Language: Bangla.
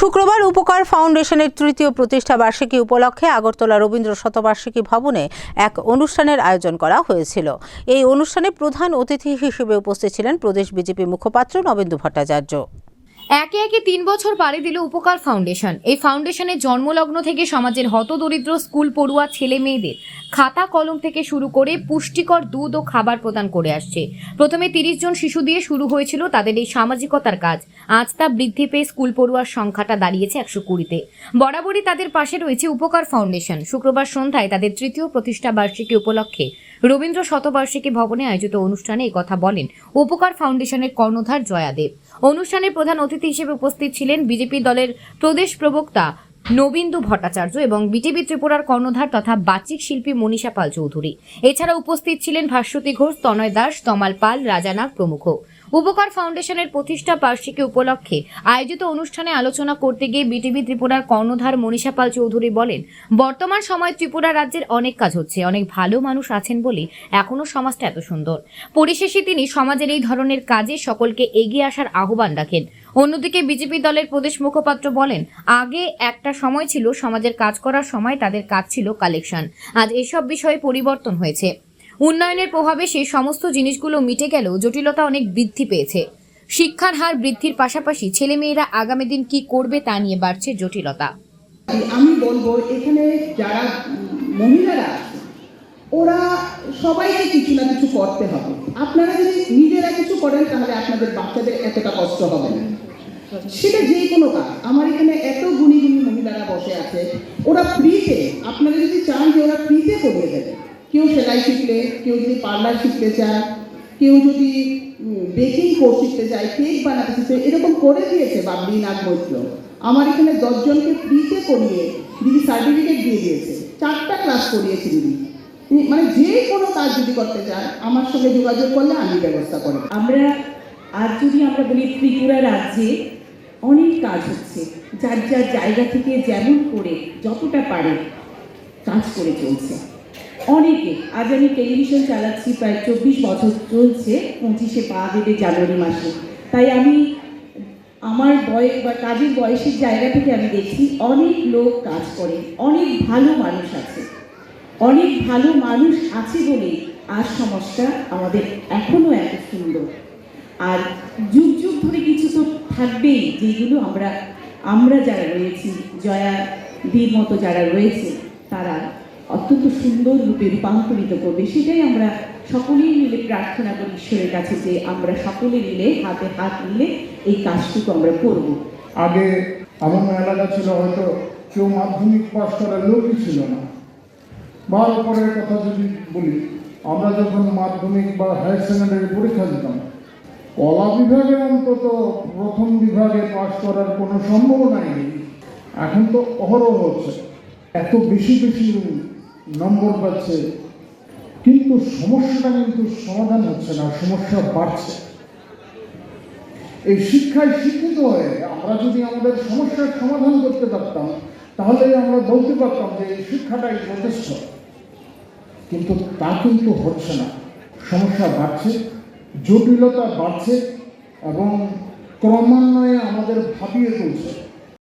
শুক্রবার উপকার ফাউন্ডেশনের তৃতীয় প্রতিষ্ঠা বার্ষিকী উপলক্ষে আগরতলা রবীন্দ্র শতবার্ষিকী ভবনে এক অনুষ্ঠানের আয়োজন করা হয়েছিল। এই অনুষ্ঠানে প্রধান অতিথি হিসেবে উপস্থিত ছিলেন প্রদেশ বিজেপি মুখপাত্র নবেন্দু ভট্টাচার্য। একে একে তিন বছর পাড়ি দিল উপকার ফাউন্ডেশন। এই ফাউন্ডেশনের জন্মলগ্ন থেকে সমাজের হতদরিদ্র স্কুল পড়ুয়া ছেলে মেয়েদের খাতা কলম থেকে শুরু করে পুষ্টিকর দুধ ও খাবার প্রদান করে আসছে। প্রথমে তিরিশ জন শিশু দিয়ে শুরু হয়েছিল তাদের এই সামাজিকতার কাজ। আজ তা বৃদ্ধি পেয়ে স্কুল পড়ুয়ার সংখ্যাটা দাঁড়িয়েছে একশো কুড়িতে। বরাবরই তাদের পাশে রয়েছে উপকার ফাউন্ডেশন। শুক্রবার সন্ধ্যায় তাদের তৃতীয় প্রতিষ্ঠা বার্ষিকী উপলক্ষে রবীন্দ্র শতবার্ষিকী ভবনে আয়োজিত অনুষ্ঠানে এই কথা বলেন উপকার ফাউন্ডেশনের কর্ণধার জয়াদেব অনুষ্ঠানে প্রধান অতিথি হিসেবে উপস্থিত ছিলেন বিজেপি দলের প্রদেশ প্রবক্তা নবীন্দু ভট্টাচার্য এবং বিটিভি ত্রিপুরার কর্ণধার তথা বাচিক শিল্পী মনীষা পাল চৌধুরী। এছাড়া উপস্থিত ছিলেন ভাস্বতী ঘোষ, তনয় দাস, তমাল পাল রাজানাগ প্রমুখ। উপকার ফাউন্ডেশনের প্রতিষ্ঠা বার্ষিকী উপলক্ষে আয়োজিত অনুষ্ঠানে আলোচনা করতে গিয়ে বিটিভি ত্রিপুরার কর্ণধার মনীষা পাল চৌধুরী বলেন, বর্তমান সময় ত্রিপুরা রাজ্যের অনেক কাজ হচ্ছে, অনেক ভালো মানুষ আছেন বলে এখনও সমাজটা এত সুন্দর। পরিশেষে তিনি সমাজের এই ধরনের কাজে সকলকে এগিয়ে আসার আহ্বান রাখেন। অন্যদিকে বিজেপি দলের প্রদেশ মুখপাত্র বলেন, আগে একটা সময় ছিল সমাজের কাজ করার সময় তাদের কাজ ছিল কালেকশন। আজ এসব বিষয়ে পরিবর্তন হয়েছে। উন্নয়নের প্রভাবে সেই সমস্ত জিনিসগুলো মিটে গেলেও জটিলতা অনেক বৃদ্ধি পেয়েছে। শিক্ষার হার বৃদ্ধির পাশাপাশি ছেলেমেয়েরা আগামী দিন কি করবে তা নিয়ে বাড়ছে জটিলতা। আমি বলব, এখানে যারা মহিলারা ওরা সবাইকে কিছু না কিছু করতে হবে। আপনারা যদি নিজেরা কিছু করেন, তাহলে আপনাদের বাচ্চাদের এতটা কষ্ট হবে না। সেটা যে কোনো কাজ। আমার এখানে এত গুণী গুণী মহিলারা বসে আছে, ওরা ফ্রিতে আপনারা যদি চান যে ওরা ফ্রিতে করিয়ে দেবে সেলাই শিখলে, কেউ যদি পার্লার শিখতে চায়, কেউ যদি বেকিং কোর্স শিখতে চায় কেক বানাতে শিখতে এরকম করে দিয়েছে বাবলি নাগ মৈত্র। আমার এখানে দশজনকে ফ্রিতে করিয়ে দিদি সার্টিফিকেট দিয়ে দিয়েছে। চারটা ক্লাস করিয়েছে দিদি। মানে যে কোনো কাজ যদি করতে চান আমার সঙ্গে যোগাযোগ করলে আমি ব্যবস্থা করে। আমরা, আর যদি আমরা বলি ত্রিপুরা রাজ্যে অনেক কাজ হচ্ছে, যার যার জায়গা থেকে যেমন করে যতটা পারে কাজ করে চলছে। অনেকে, আজ আমি টেলিভিশন চালাচ্ছি প্রায় চব্বিশ বছর চলছে, পঁচিশে পা দেবে জানুয়ারি মাসে। তাই আমি আমার বয়স বা কাজের বয়সের জায়গা থেকে আমি দেখছি, অনেক লোক কাজ করে, অনেক ভালো মানুষ আছে। অনেক ভালো মানুষ আছে বলে আর সমাজটা আমাদের এখনও এত সুন্দর। আর যুগ যুগ ধরে কিছু তো থাকবেই, যেগুলো আমরা আমরা যারা রয়েছি, জয়া বীর মতো যারা রয়েছে, তারা অত্যন্ত সুন্দর রূপে রূপান্তরিত করবে। সেটাই আমরা সকলেই মিলে প্রার্থনা করি ঈশ্বরের কাছে যে আমরা সকলে মিলে হাতে হাত মিলে এই কাজটুকু আমরা করব। আগে এমন এলাকা ছিল হয়তো কেউ মাধ্যমিক পাশ করার লোকই ছিল না। বা পরের কথা যদি বলি, আমরা যখন মাধ্যমিক বা হায়ার সেকেন্ডারি পরীক্ষা দিতাম, কলা বিভাগে অন্তত প্রথম বিভাগে পাশ করার কোনো সম্ভাবনাই নেই। এখন তো অহরহ হচ্ছে। এত বেশি বেশি নম্বর পাচ্ছে। কিন্তু সমস্যাটা কিন্তু সমাধান হচ্ছে না, সমস্যা বাড়ছে। এই শিক্ষায় শিক্ষিত হয়ে আমরা যদি আমাদের সমস্যার সমাধান করতে পারতাম, তাহলে আমরা বলতে পারতাম যে এই শিক্ষাটাই যথেষ্ট। কিন্তু তা কিন্তু হচ্ছে না। সমস্যা বাড়ছে, জটিলতা বাড়ছে এবং ক্রমান্বয়ে আমাদের ভাবিয়ে তুলছে।